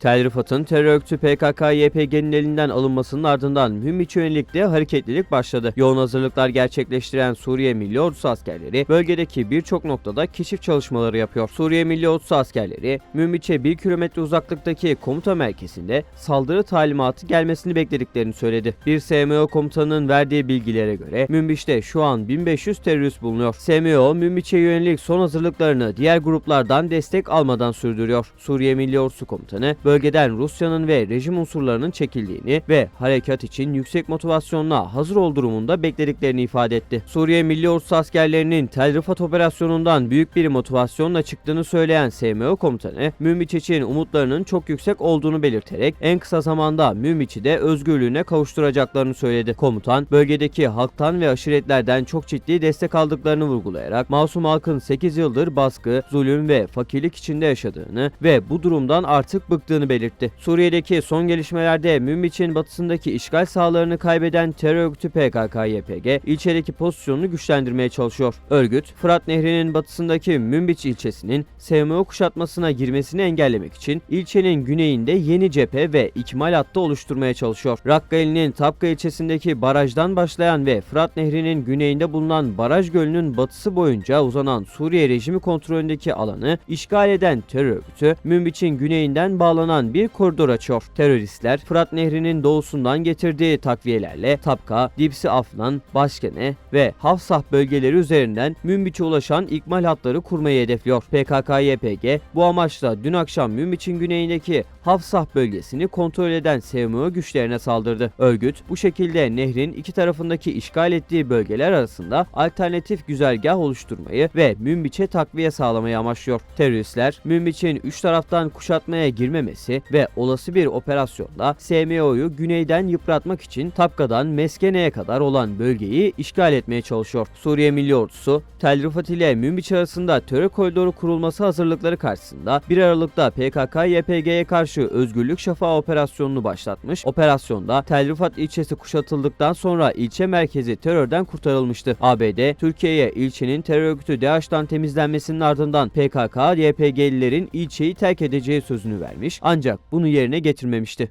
Tel Rıfat'ın terör örgütü PKK-YPG'nin elinden alınmasının ardından Münbiç'e yönelik hareketlilik başladı. Yoğun hazırlıklar gerçekleştiren Suriye Milli Ordusu askerleri bölgedeki birçok noktada keşif çalışmaları yapıyor. Suriye Milli Ordusu askerleri Münbiç'e 1 kilometre uzaklıktaki komuta merkezinde saldırı talimatı gelmesini beklediklerini söyledi. Bir SMO komutanının verdiği bilgilere göre Münbiç'te şu an 1500 terörist bulunuyor. SMO Münbiç'e yönelik son hazırlıklarını diğer gruplardan destek almadan sürdürüyor. Suriye Milli Ordusu komutanı bölgeden Rusya'nın ve rejim unsurlarının çekildiğini ve harekat için yüksek motivasyonla hazır ol durumunda beklediklerini ifade etti. Suriye Milli Ordusu askerlerinin Tel Rifat operasyonundan büyük bir motivasyonla çıktığını söyleyen SMO komutanı, Münbiç için umutlarının çok yüksek olduğunu belirterek en kısa zamanda Münbiç'i de özgürlüğüne kavuşturacaklarını söyledi. Komutan, bölgedeki halktan ve aşiretlerden çok ciddi destek aldıklarını vurgulayarak masum halkın 8 yıldır baskı, zulüm ve fakirlik içinde yaşadığını ve bu durumdan artık bıktığını belirtti. Suriye'deki son gelişmelerde Münbiç'in batısındaki işgal sahalarını kaybeden terör örgütü PKK-YPG ilçedeki pozisyonunu güçlendirmeye çalışıyor. Örgüt, Fırat Nehri'nin batısındaki Münbiç ilçesinin SMO kuşatmasına girmesini engellemek için ilçenin güneyinde yeni cephe ve ikmal hattı oluşturmaya çalışıyor. Rakkali'nin Tapka ilçesindeki barajdan başlayan ve Fırat Nehri'nin güneyinde bulunan baraj gölünün batısı boyunca uzanan Suriye rejimi kontrolündeki alanı işgal eden terör örgütü Münbiç'in güneyinden bağlanan bir koridor açıyor. Teröristler Fırat Nehri'nin doğusundan getirdiği takviyelerle Tapka, Dipsi Aflan, Başkene ve Hafsah bölgeleri üzerinden Münbiç'e ulaşan ikmal hatları kurmayı hedefliyor. PKK-YPG bu amaçla dün akşam Münbiç'in güneyindeki Hafsah bölgesini kontrol eden SMO güçlerine saldırdı. Örgüt bu şekilde nehrin iki tarafındaki işgal ettiği bölgeler arasında alternatif güzergah oluşturmayı ve Münbiç'e takviye sağlamayı amaçlıyor. Teröristler Münbiç'in üç taraftan kuşatmaya girmemesi ve olası bir operasyonda SMO'yu güneyden yıpratmak için Tapka'dan Meskene'ye kadar olan bölgeyi işgal etmeye çalışıyor. Suriye Milli Ordusu, Tel Rifat ile Münbiç arasında terör koridoru kurulması hazırlıkları karşısında 1 Aralık'ta PKK-YPG'ye karşı Özgürlük Şafağı operasyonunu başlatmış. Operasyonda Tel Rifat ilçesi kuşatıldıktan sonra ilçe merkezi terörden kurtarılmıştı. ABD, Türkiye'ye ilçenin terör örgütü DAEŞ'tan temizlenmesinin ardından PKK-YPG'lilerin ilçeyi terk edeceği sözünü vermiş ancak bunu yerine getirmemişti.